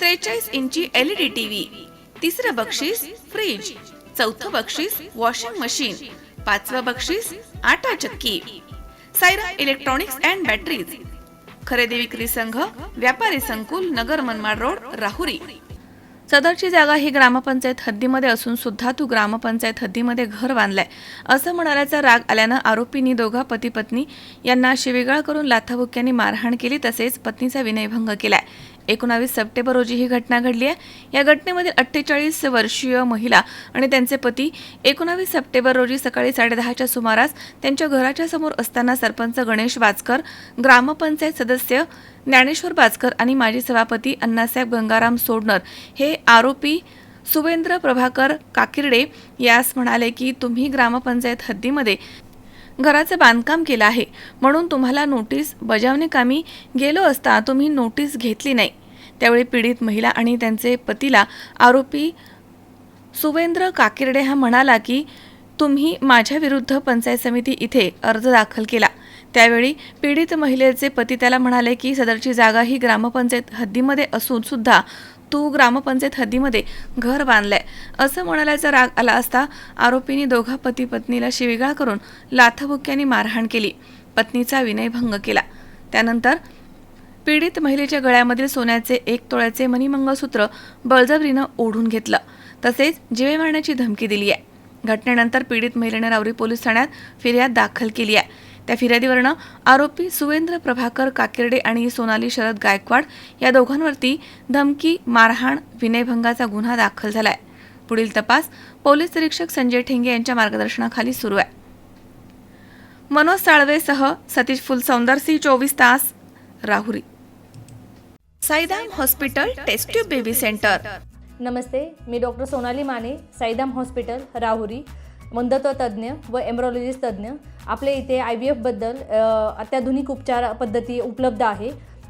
त्रेचाळीस इंची LED TV तिसरं बक्षीस फ्रीज चौथं बक्षीस वॉशिंग मशीन पाचवं बक्षीस आटा चक्की सायरा इलेक्ट्रॉनिक्स अँड बॅटरीज खरेदी विक्री संघ व्यापारी संकुल नगर मनमाड रोड राहुरी. सदरची जागा ही ग्रामपंचायत हद्दीमध्ये असून सुद्धा तू ग्रामपंचायत हद्दीमध्ये घर बांधलाय असं म्हणाल्याचा राग आल्यानं आरोपींनी दोघा पती पत्नी यांना शिवीगाळ करून लाथाबुक्यांनी मारहाण केली तसेच पत्नीचा विनयभंग केलाय. एकोणावीस सप्टेंबर रोजी ही घटना घडली आहे. या घटनेमध्ये अठ्ठेचाळीस वर्षीय महिला आणि त्यांचे पती एकोणावीस सप्टेंबर रोजी सकाळी साडेदहाच्या सुमारास त्यांच्या घराच्या समोर असताना सरपंच गणेश वाचकर ग्रामपंचायत सदस्य ज्ञानेश्वर बाचकर आणि माजी सभापती अण्णासाहेब गंगाराम सोडणर हे आरोपी सुवेंद्र प्रभाकर काकिर्डे यास म्हणाले की तुम्ही ग्रामपंचायत हद्दीमध्ये घराचं बांधकाम केलं आहे. म्हणून तुम्हाला नोटीस बजावणे कामी गेलो असता तुम्ही नोटीस घेतली नाही. त्यावेळी पीडित महिला आणि त्यांचे पतीला आरोपी सुवेंद्र काकिर्डे हा म्हणाला की तुम्ही माझ्या विरुद्ध पंचायत समिती इथे अर्ज दाखल केला. त्यावेळी पीडित महिलेचे पती त्याला म्हणाले की सदरची जागा ही ग्रामपंचायत हद्दीमध्ये असून सुद्धा तू ग्रामपंचायत हद्दीमध्ये घर बांधलंय. असं म्हणाल्याचा राग आला असता आरोपींनी दोघा पती पत्नीला शिवीगाळ करून लाथबुक्यांनी मारहाण केली. पत्नीचा विनयभंग केला. त्यानंतर पीडित महिलेच्या गळ्यामधील सोन्याचे एक तोळ्याचे मणिमंगळसूत्र बळजबरीनं ओढून घेतलं. तसेच जिवे मारण्याची धमकी दिली आहे. घटनेनंतर पीडित महिलेनं रावरी पोलीस ठाण्यात फिर्याद दाखल केली आहे. त्या फिर्यादीवरनं आरोपी सुवेंद्र प्रभाकर काकिर्डे आणि सोनाली शरद गायकवाड या दोघांवरती धमकी मारहाण विनयभंगाचा गुन्हा दाखल झाला आहे पुढील तपास पोलीस निरीक्षक संजय ठेंगे यांच्या मार्गदर्शनाखाली सुरू आहे. मनोज साळवेसह सतीश फुलसौंदर सी चोवीस तास Rahuri. Saidham hospital test tube baby centre. नमस्ते मी डॉक्टर सोनाली माने साईदाम हॉस्पिटल राहुरी. मंदत्व तज्ज्ञ व एम्ब्रॉलॉजिस्ट तज्ज्ञ. आपल्या इथे आय व्ही एफबद्दल अत्याधुनिक उपचार पद्धती उपलब्ध आहे.